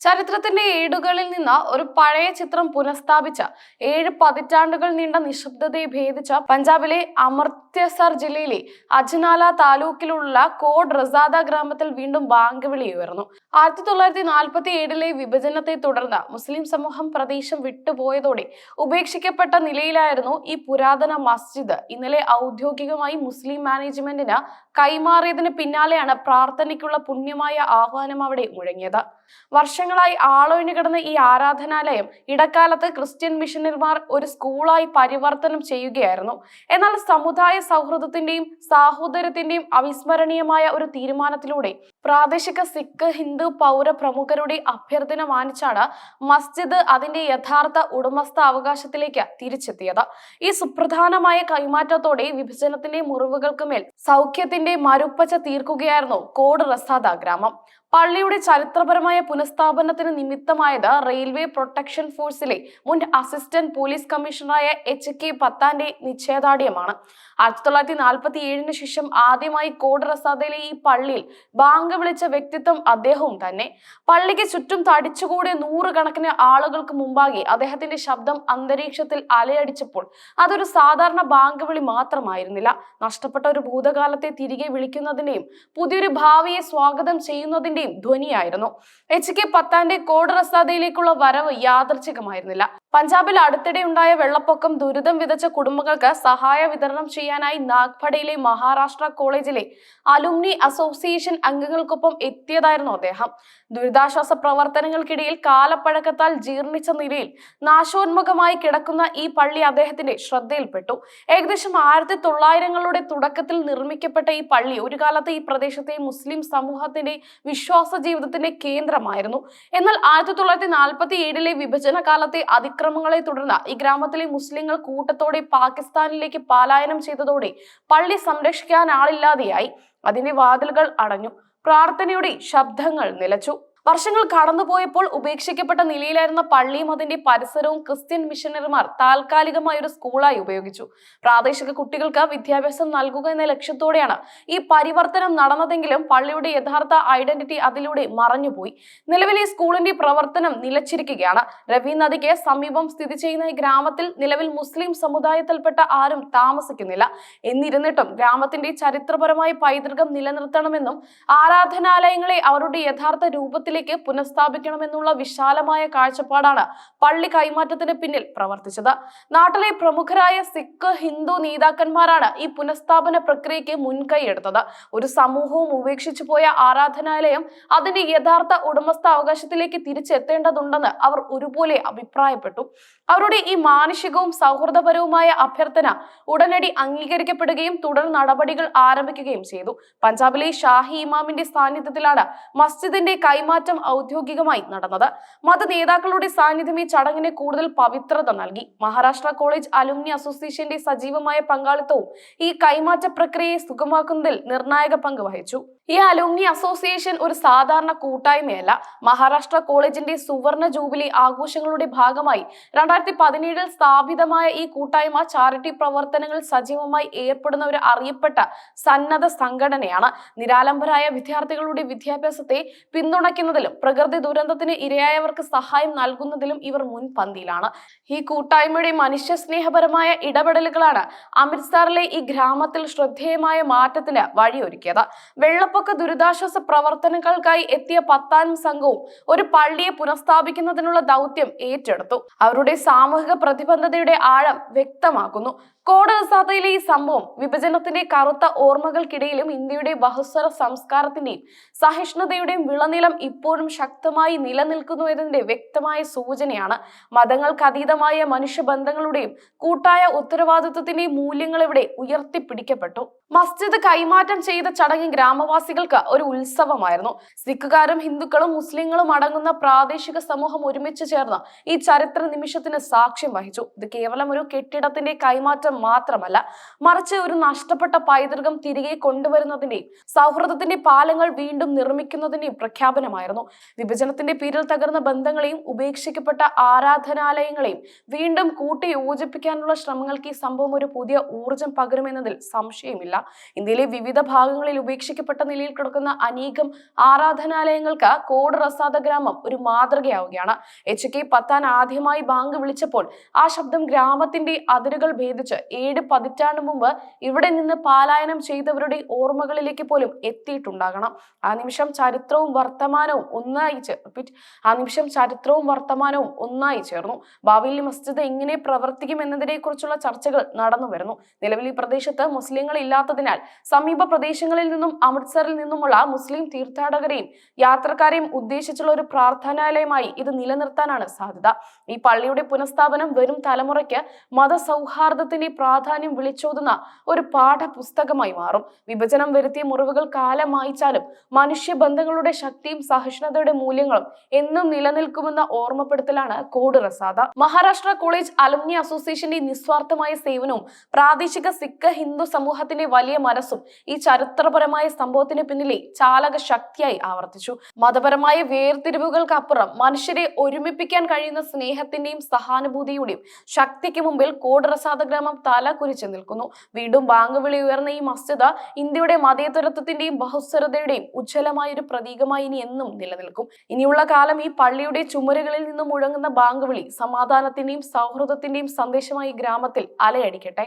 ചരിത്രത്തിന്റെ ഏടുകളിൽ നിന്ന് ഒരു പഴയ ചിത്രം പുനഃസ്ഥാപിച്ച ഏഴ് പതിറ്റാണ്ടുകൾ നീണ്ട നിശബ്ദതയെ ഭേദിച്ച പഞ്ചാബിലെ അമൃത്സർ ജില്ലയിലെ അജ്നാല താലൂക്കിലുള്ള കോഡ് റസാദ ഗ്രാമത്തിൽ വീണ്ടും ബാങ്ക് വിളി ഉയർന്നു. ആയിരത്തി തൊള്ളായിരത്തി നാൽപ്പത്തി ഏഴിലെ വിഭജനത്തെ തുടർന്ന് മുസ്ലിം സമൂഹം പ്രദേശം വിട്ടുപോയതോടെ ഉപേക്ഷിക്കപ്പെട്ട നിലയിലായിരുന്നു ഈ പുരാതന മസ്ജിദ്. ഇന്നലെ ഔദ്യോഗികമായി മുസ്ലിം മാനേജ്മെന്റിന് കൈമാറിയതിന് പിന്നാലെയാണ് പ്രാർത്ഥനയ്ക്കുള്ള പുണ്യമായ ആഹ്വാനം അവിടെ മുഴങ്ങിയത്. വർഷങ്ങളായി ആളൊഴിഞ്ഞു കിടന്ന ഈ ആരാധനാലയം ഇടക്കാലത്ത് ക്രിസ്ത്യൻ മിഷനറിമാർ ഒരു സ്കൂളായി പരിവർത്തനം ചെയ്യുകയായിരുന്നു. എന്നാൽ സമുദായ സൗഹൃദത്തിന്റെയും സാഹോദര്യത്തിന്റെയും അവിസ്മരണീയമായ ഒരു തീരുമാനത്തിലൂടെ പ്രാദേശിക സിഖ് ഹിന്ദു പൗര പ്രമുഖരുടെ അഭ്യർത്ഥന മാനിച്ചാണ് മസ്ജിദ് അതിന്റെ യഥാർത്ഥ ഉടമസ്ഥ അവകാശത്തിലേക്ക് തിരിച്ചെത്തിയത്. ഈ സുപ്രധാനമായ കൈമാറ്റത്തോടെ വിഭജനത്തിന്റെ മുറിവുകൾക്ക് മേൽ സൗഖ്യത്തിന്റെ മരുപ്പച്ച തീർക്കുകയായിരുന്നു കോട് റസാദ ഗ്രാമം. പള്ളിയുടെ ചരിത്രപരമായ പുനഃസ്ഥാപനത്തിന് നിമിത്തമായത് റെയിൽവേ പ്രൊട്ടക്ഷൻ ഫോഴ്സിലെ മുൻ അസിസ്റ്റന്റ് പോലീസ് കമ്മീഷണറായ എച്ച് കെ പത്താന്റെ നിശ്ചയദാർഢ്യമാണ്. ആയിരത്തി തൊള്ളായിരത്തി നാൽപ്പത്തി ഏഴിന് ശേഷം ആദ്യമായി കോഡ് റസാദയിലെ ഈ പള്ളിയിൽ ബാങ്ക് വിളിച്ച വ്യക്തിത്വം അദ്ദേഹവും തന്നെ. പള്ളിക്ക് ചുറ്റും തടിച്ചുകൂടിയ നൂറുകണക്കിന് ആളുകൾക്ക് മുമ്പാകെ അദ്ദേഹത്തിന്റെ ശബ്ദം അന്തരീക്ഷത്തിൽ അലയടിച്ചപ്പോൾ അതൊരു സാധാരണ ബാങ്ക് വിളി മാത്രമായിരുന്നില്ല. നഷ്ടപ്പെട്ട ഒരു ഭൂതകാലത്തെ തിരികെ വിളിക്കുന്നതിന്റെയും പുതിയൊരു ഭാവിയെ സ്വാഗതം ചെയ്യുന്നതിന്റെയും ധ്വനിയായിരുന്നു. എച്ച് കെ പത്താന്റെ കോഡ് റസാദയിലേക്കുള്ള വരവ് യാദർച്ഛികമായിരുന്നില്ല. പഞ്ചാബിൽ അടുത്തിടെ ഉണ്ടായ വെള്ളപ്പൊക്കം ദുരിതം വിതച്ച കുടുംബങ്ങൾക്ക് സഹായ വിതരണം ചെയ്യാനായി നാഗ്പടയിലെ മഹാരാഷ്ട്ര കോളേജിലെ അലുമിനി അസോസിയേഷൻ അംഗങ്ങൾക്കൊപ്പം എത്തിയതായിരുന്നു അദ്ദേഹം. ദുരിതാശ്വാസ പ്രവർത്തനങ്ങൾക്കിടയിൽ കാലപ്പഴക്കത്താൽ ജീർണിച്ച നിലയിൽ നാശോന്മുഖമായി കിടക്കുന്ന ഈ പള്ളി അദ്ദേഹത്തിന്റെ ശ്രദ്ധയിൽപ്പെട്ടു. ഏകദേശം ആയിരത്തി തൊള്ളായിരങ്ങളുടെ തുടക്കത്തിൽ നിർമ്മിക്കപ്പെട്ട ഈ പള്ളി ഒരു കാലത്ത് ഈ പ്രദേശത്തെ മുസ്ലിം സമൂഹത്തിന്റെ വിശ്വാസ ജീവിതത്തിന്റെ കേന്ദ്രമായിരുന്നു. എന്നാൽ ആയിരത്തി തൊള്ളായിരത്തി നാൽപ്പത്തി ഏഴിലെ വിഭജന കാലത്തെ അതിക്രമങ്ങളെ തുടർന്ന് ഈ ഗ്രാമത്തിലെ മുസ്ലിങ്ങൾ കൂട്ടത്തോടെ പാകിസ്ഥാനിലേക്ക് പലായനം ചെയ്തതോടെ പള്ളി സംരക്ഷിക്കാൻ ആളില്ലാതെയായി. അതിന്റെ വാതിലുകൾ അടഞ്ഞു. പ്രാർത്ഥനയുടെ ശബ്ദങ്ങൾ നിലച്ചു. വർഷങ്ങൾ കടന്നുപോയപ്പോൾ ഉപേക്ഷിക്കപ്പെട്ട നിലയിലായിരുന്ന പള്ളിയും അതിന്റെ പരിസരവും ക്രിസ്ത്യൻ മിഷനറിമാർ താൽക്കാലികമായ ഒരു സ്കൂളായി ഉപയോഗിച്ചു. പ്രാദേശിക കുട്ടികൾക്ക് വിദ്യാഭ്യാസം നൽകുക എന്ന ലക്ഷ്യത്തോടെയാണ് ഈ പരിവർത്തനം നടന്നതെങ്കിലും പള്ളിയുടെ യഥാർത്ഥ ഐഡന്റിറ്റി അതിലൂടെ മറഞ്ഞുപോയി. നിലവിൽ ഈ സ്കൂളിന്റെ പ്രവർത്തനം നിലച്ചിരിക്കുകയാണ്. രവി നദിക്ക് സമീപം സ്ഥിതി ചെയ്യുന്ന ഈ ഗ്രാമത്തിൽ നിലവിൽ മുസ്ലിം സമുദായത്തിൽപ്പെട്ട ആരും താമസിക്കുന്നില്ല. എന്നിരുന്നിട്ടും ഗ്രാമത്തിന്റെ ചരിത്രപരമായ പൈതൃകം നിലനിർത്തണമെന്നും ആരാധനാലയങ്ങളെ അവരുടെ യഥാർത്ഥ രൂപത്തിലേക്ക് പുനഃസ്ഥാപിക്കണമെന്നുള്ള വിശാലമായ കാഴ്ചപ്പാടാണ് പള്ളി കൈമാറ്റത്തിന് പിന്നിൽ പ്രവർത്തിച്ചത്. നാട്ടിലെ പ്രമുഖരായ സിഖ് ഹിന്ദു നേതാക്കന്മാരാണ് ഈ പുനഃസ്ഥാപന പ്രക്രിയയ്ക്ക് മുൻകൈ എടുത്തത് ഒരു സമൂഹവും ഉപേക്ഷിച്ചു പോയ ആരാധനാലയം അതിന്റെ യഥാർത്ഥ ഉടമസ്ഥ അവകാശത്തിലേക്ക് തിരിച്ചെത്തേണ്ടതുണ്ടെന്ന് അവർ ഒരുപോലെ അഭിപ്രായപ്പെട്ടു. അവരുടെ ഈ മാനുഷികവും സൗഹൃദപരവുമായ അഭ്യർത്ഥന ഉടനടി അംഗീകരിക്കപ്പെടുകയും തുടർ നടപടികൾ ആരംഭിക്കുകയും ചെയ്തു. പഞ്ചാബിലെ ഷാഹി ഇമാമിന്റെ സാന്നിധ്യത്തിലാണ് മസ്ജിദിന്റെ കൈമാറ്റം ഔദ്യോഗികമായി നടന്നത്. മത നേതാക്കളുടെ സാന്നിധ്യം ഈ ചടങ്ങിന് കൂടുതൽ പവിത്രത നൽകി. മഹാരാഷ്ട്ര കോളേജ് അലുമിനി അസോസിയേഷന്റെ സജീവമായ പങ്കാളിത്തവും ഈ കൈമാറ്റ പ്രക്രിയയെ സുഗമാക്കുന്നതിൽ നിർണായക പങ്ക് വഹിച്ചു. ഈ അലുമിനി അസോസിയേഷൻ ഒരു സാധാരണ കൂട്ടായ്മയല്ല. മഹാരാഷ്ട്ര കോളേജിന്റെ സുവർണ ജൂബിലി ആഘോഷങ്ങളുടെ ഭാഗമായി രണ്ടായിരത്തി പതിനേഴിൽ സ്ഥാപിതമായ ഈ കൂട്ടായ്മ ചാരിറ്റി പ്രവർത്തനങ്ങൾ സജീവമായി ഏർപ്പെടുന്ന ഒരു അറിയപ്പെട്ട സന്നദ്ധ സംഘടനയാണ്. നിരാലംബരായ വിദ്യാർത്ഥികളുടെ വിദ്യാഭ്യാസത്തെ പിന്തുണയ്ക്കുന്നതിലും പ്രകൃതി ദുരന്തത്തിന് ഇരയായവർക്ക് സഹായം നൽകുന്നതിലും ഇവർ മുൻപന്തിയിലാണ് ഈ കൂട്ടായ്മയുടെ മനുഷ്യ സ്നേഹപരമായ ഇടപെടലുകളാണ് അമൃത്സറിലെ ഈ ഗ്രാമത്തിൽ ശ്രദ്ധേയമായ മാറ്റത്തിന് വഴിയൊരുക്കിയത്. വെള്ളപ്പൊക്ക ദുരിതാശ്വാസ പ്രവർത്തനങ്ങൾക്കായി എത്തിയ പത്താനും സംഘവും ഒരു പള്ളിയെ പുനഃസ്ഥാപിക്കുന്നതിനുള്ള ദൗത്യം ഏറ്റെടുത്തു. അവരുടെ സാമൂഹിക പ്രതിബദ്ധതയുടെ ആഴം വ്യക്തമാക്കുന്നു. കോഡ് ഈ സംഭവം വിഭജനത്തിന്റെ കറുത്ത ഓർമ്മകൾക്കിടയിലും ഇന്ത്യയുടെ ബഹുസ്വര സംസ്കാരത്തിന്റെയും സഹിഷ്ണുതയുടെയും വിളനിലം ഇപ്പോഴും ശക്തമായി നിലനിൽക്കുന്നു എന്നതിന്റെ വ്യക്തമായ സൂചനയാണ് മതങ്ങൾക്ക് അതീതമായ മനുഷ്യബന്ധങ്ങളുടെയും കൂട്ടായ ഉത്തരവാദിത്വത്തിന്റെയും മൂല്യങ്ങൾ ഇവിടെ ഉയർത്തിപ്പിടിക്കപ്പെട്ടു. മസ്ജിദ് കൈമാറ്റം ചെയ്ത ചടങ്ങ് ഗ്രാമവാസികൾക്ക് ഒരു ഉത്സവമായിരുന്നു. സിഖുകാരും ഹിന്ദുക്കളും മുസ്ലിങ്ങളും അടങ്ങുന്ന പ്രാദേശിക സമൂഹം ഒരുമിച്ച് ചേർന്ന് ഈ ചരിത്ര നിമിഷത്തിന് സാക്ഷ്യം വഹിച്ചു. ഇത് കേവലം ഒരു കെട്ടിടത്തിന്റെ കൈമാറ്റം മാത്രമല്ല മറിച്ച് ഒരു നഷ്ടപ്പെട്ട പൈതൃകം തിരികെ കൊണ്ടുവരുന്നതിന്റെയും സൗഹൃദത്തിന്റെ പാലങ്ങൾ വീണ്ടും നിർമ്മിക്കുന്നതിന്റെയും പ്രഖ്യാപനമായിരുന്നു. വിഭജനത്തിന്റെ പേരിൽ തകർന്ന ബന്ധങ്ങളെയും ഉപേക്ഷിക്കപ്പെട്ട ആരാധനാലയങ്ങളെയും വീണ്ടും കൂട്ടി യോജിപ്പിക്കാനുള്ള ശ്രമങ്ങൾക്ക് ഈ സംഭവം ഒരു പുതിയ ഊർജം പകരുമെന്നതിൽ സംശയമില്ല. ഇന്ത്യയിലെ വിവിധ ഭാഗങ്ങളിൽ ഉപേക്ഷിക്കപ്പെട്ട നിലയിൽ കിടക്കുന്ന അനേകം ആരാധനാലയങ്ങൾക്ക് കോഡ് റസാദ ഗ്രാമം ഒരു മാതൃകയാവുകയാണ്. എച്ച് കെ പത്താൻ ആദ്യമായി ബാങ്ക് വിളിച്ചപ്പോൾ ആ ശബ്ദം ഗ്രാമത്തിന്റെ അതിരുകൾ ഭേദിച്ച് ഏഴ് പതിറ്റാണ്ട് മുമ്പ് ഇവിടെ നിന്ന് പാലായനം ചെയ്തവരുടെ ഓർമ്മകളിലേക്ക് പോലും എത്തിയിട്ടുണ്ടാകണം. ആ നിമിഷം ചരിത്രവും വർത്തമാനവും ഒന്നായി ചേ- repeat. ആ നിമിഷം ചരിത്രവും വർത്തമാനവും ഒന്നായി ചേർന്നു. ഭാവിയിൽ മസ്ജിദ് എങ്ങനെ പ്രവർത്തിക്കും എന്നതിനെ കുറിച്ചുള്ള ചർച്ചകൾ നടന്നു വരുന്നു. നിലവിൽ ഈ പ്രദേശത്ത് മുസ്ലിങ്ങൾ ഇല്ലാത്തതിനാൽ സമീപ പ്രദേശങ്ങളിൽ നിന്നും അമൃത്സറിൽ നിന്നുമുള്ള മുസ്ലിം തീർത്ഥാടകരെയും യാത്രക്കാരെയും ഉദ്ദേശിച്ചുള്ള ഒരു പ്രാർത്ഥനാലയമായി ഇത് നിലനിർത്താനാണ് സാധ്യത. ഈ പള്ളിയുടെ പുനഃസ്ഥാപനം വരും തലമുറയ്ക്ക് മതസൗഹാർദ്ദത്തിന്റെ പ്രാധാന്യം വിളിച്ചോതുന്ന ഒരു പാഠപുസ്തകമായി മാറും. വിഭജനം വരുത്തിയ മുറിവുകൾ കാലമായിച്ചാലും മനുഷ്യ ബന്ധങ്ങളുടെ ശക്തിയും സഹിഷ്ണുതയുടെ മൂല്യങ്ങളും എന്നും നിലനിൽക്കുമെന്ന ഓർമ്മപ്പെടുത്തലാണ് കോഡ് റസാദ. മഹാരാഷ്ട്ര കോളേജ് അലുമിനി അസോസിയേഷന്റെ നിസ്വാർത്ഥമായ സേവനവും പ്രാദേശിക സിഖ് ഹിന്ദു സമൂഹത്തിന്റെ വലിയ മനസ്സും ഈ ചരിത്രപരമായ സംഭവത്തിന് പിന്നിലെ ചാലക ശക്തിയായി ആവർത്തിച്ചു. മതപരമായ വേർതിരിവുകൾക്കപ്പുറം മനുഷ്യരെ ഒരുമിപ്പിക്കാൻ കഴിയുന്ന സ്നേഹത്തിന്റെയും സഹാനുഭൂതിയുടെയും ശക്തിക്ക് മുമ്പിൽ കോഡ് റസാദ ഗ്രാമം തല കുരിച്ചു നിൽക്കുന്നു. വീണ്ടും ബാങ്ക് വിളി ഉയർന്ന ഈ മസ്ജിദ് ഇന്ത്യയുടെ മതേതരത്വത്തിന്റെയും ബഹുസ്വരതയുടെയും ഉജ്ജ്വലമായ ഒരു പ്രതീകമായി ഇനി എന്നും നിലനിൽക്കും. ഇനിയുള്ള കാലം ഈ പള്ളിയുടെ ചുമരുകളിൽ നിന്നും മുഴങ്ങുന്ന ബാങ്ക് വിളി സമാധാനത്തിന്റെയും സൗഹൃദത്തിന്റെയും സന്ദേശമായി ഗ്രാമത്തിൽ അലയടിക്കട്ടെ.